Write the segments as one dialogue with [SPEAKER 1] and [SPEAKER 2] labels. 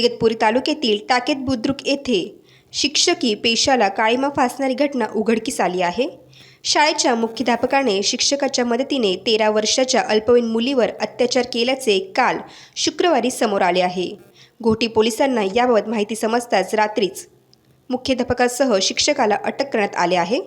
[SPEAKER 1] इगतपुरी तालुक्यातील टाकेत बुद्रुक येथे शिक्षकी पेशाला काळीमा फासणारी घटना उघडकीस आली आहे. शाळेच्या मुख्याध्यापकाने शिक्षकाच्या मदतीने तेरा वर्षाच्या अल्पवयीन मुलीवर अत्याचार केल्याचे काल शुक्रवारी समोर आले आहे. घोटी पोलिसांना याबाबत माहिती समजताच रात्रीच मुख्याध्यापकासह शिक्षकाला अटक करण्यात आले आहे.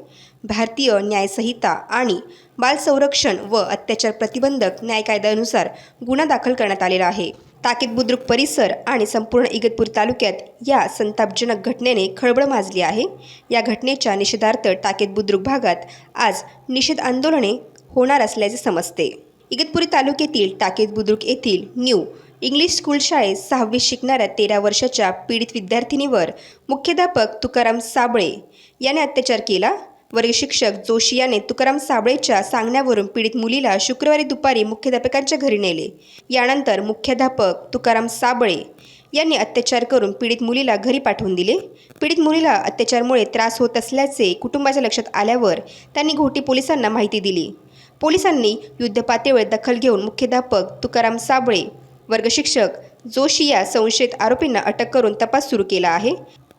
[SPEAKER 1] भारतीय न्यायसंहिता आणि बालसंरक्षण व अत्याचार प्रतिबंधक न्याय कायद्यानुसार गुन्हा दाखल करण्यात आलेला आहे. ताकीद बुद्रुक परिसर आणि संपूर्ण इगतपूर तालुक्यात या संतापजनक घटनेने खळबळ माजली आहे. या घटनेच्या निषेधार्थ टाकेत बुद्रुक भागात आज निषेध आंदोलने होणार असल्याचे समजते. इगतपुरी तालुक्यातील टाकेत बुद्रुक येथील न्यू इंग्लिश स्कूल शाळेत सहावी शिकणाऱ्या तेरा वर्षाच्या पीडित विद्यार्थिनीवर मुख्याध्यापक तुकाराम साबळे याने अत्याचार केला. वरील शिक्षक जोशी याने तुकाराम साबळेच्या सांगण्यावरून पीडित मुलीला शुक्रवारी दुपारी मुख्याध्यापकांच्या घरी नेले. यानंतर मुख्याध्यापक तुकाराम साबळे यांनी अत्याचार करून पीडित मुलीला घरी पाठवून दिले. पीडित मुलीला अत्याचारमुळे त्रास होत असल्याचे कुटुंबाच्या लक्षात आल्यावर त्यांनी घोटी पोलिसांना माहिती दिली. पोलिसांनी युद्धपातळीवर दखल घेऊन मुख्याध्यापक तुकाराम साबळे वर्गशिक्षक जोशी या संशयित आरोपींना अटक करून तपास सुरू केला आहे.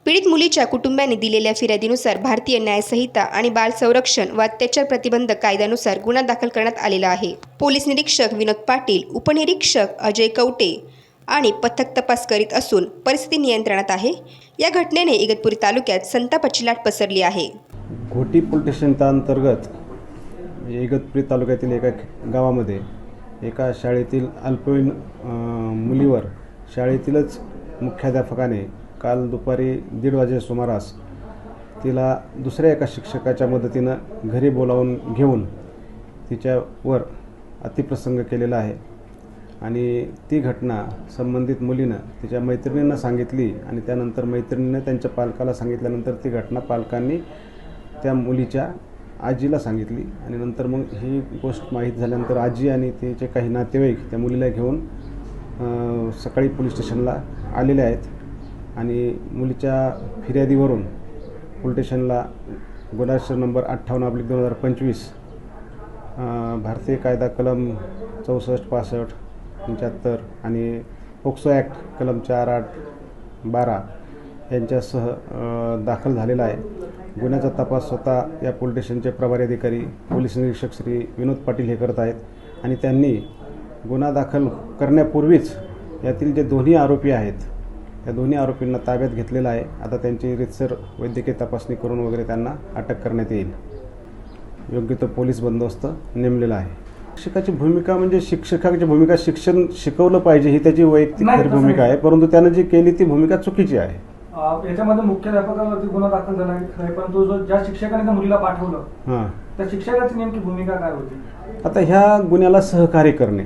[SPEAKER 1] पीडित मुलीच्या कुटुंबाने दिलेल्या फिर्यादीनुसार भारतीय न्यायसंहिता आणि बाल संरक्षण व अत्याचार प्रतिबंध कायद्यानुसार गुन्हा दाखल करण्यात आलेला आहे. पोलीस निरीक्षक विनोद पाटील उपनिरीक्षक अजय कवटे आणि पथक तपास करीत असून परिस्थिती नियंत्रणात आहे. या घटनेने इगतपुरी तालुक्यात संतापाची लाट पसरली आहे.
[SPEAKER 2] घोटी पोलीस अंतर्गत म्हणजे इगतपुरी तालुक्यातील एका गावामध्ये एका शाळेतील अल्पवयीन मुलीवर शाळेतीलच मुख्याध्यापकाने काल दुपारी दीड वाजे सुमारास तिला दुसऱ्या एका शिक्षकाच्या मदतीनं घरी बोलावून घेऊन तिच्यावर अतिप्रसंग केलेला आहे. आणि ती घटना संबंधित मुलीनं तिच्या मैत्रिणींना सांगितली आणि त्यानंतर मैत्रिणीनं त्यांच्या पालकाला सांगितल्यानंतर ती घटना पालकांनी त्या मुलीच्या आजीला सांगितली. आणि नंतर मग ही गोष्ट माहीत झाल्यानंतर आजी आणि तिचे काही नातेवाईक त्या मुलीला घेऊन सकाळी पोलीस स्टेशनला आलेले आहेत. आणि मुलीच्या फिर्यादीवरून पोलीस स्टेशनला गुन्हा नंबर अठ्ठावन्न अब्लिक दोन हजार पंचवीस भारतीय कायदा कलम चौसष्ट पासष्ट पंच्याहत्तर आणि पोक्सो ॲक्ट कलम चार आठ बारा यांच्यासह दाखल झालेला आहे. गुन्ह्याचा तपास स्वतः या पोलीस स्टेशनचे प्रभारी अधिकारी पोलीस निरीक्षक श्री विनोद पाटील हे करत आहेत आणि त्यांनी गुन्हा दाखल करण्यापूर्वीच यातील जे दोन्ही आरोपी आहेत त्या दोन्ही आरोपींना ताब्यात घेतलेलं आहे. आता त्यांची रितसर वैद्यकीय तपासणी करून वगैरे त्यांना अटक करण्यात येईल. योग्य तो पोलीस बंदोबस्त नेमलेला आहे. शिक्षकाची भूमिका म्हणजे शिक्षकाची भूमिका शिक्षण शिकवलं पाहिजे ही त्याची वैयक्तिक खरी भूमिका. आहे. परंतु त्यानं जी केली ती भूमिका चुकीची आहे.
[SPEAKER 3] याच्यामध्ये मुख्याध्यापकावरती गुन्हा दाखल झाला आहे, परंतु जो ज्या शिक्षकाने त्या मुलीला पाठवलं
[SPEAKER 2] हां.
[SPEAKER 3] त्या शिक्षकाची नेमकी भूमिका काय होती?
[SPEAKER 2] आता ह्या गुन्ह्याला सहकार्य करणे.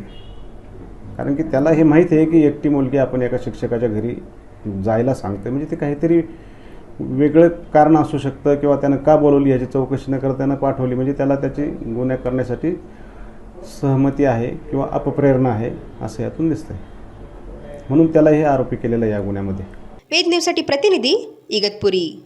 [SPEAKER 2] कारण की त्याला हे माहीत आहे की एकटी मुलगी आपण एका शिक्षकाच्या घरी जायला सांगते म्हणजे ते काहीतरी वेगळं कारण असू शकतं किंवा त्यानं का बोलवली याची चौकशी न करता त्यानं पाठवली. म्हणजे त्याला त्याची गुन्हा करण्यासाठी सहमती आहे किंवा अपप्रेरणा आहे असं यातून दिसतंय. म्हणून त्याला हे आरोपी केलेलं आहे या गुन्ह्यामध्ये.
[SPEAKER 1] वेद न्यूजसाठी प्रतिनिधी इगतपुरी.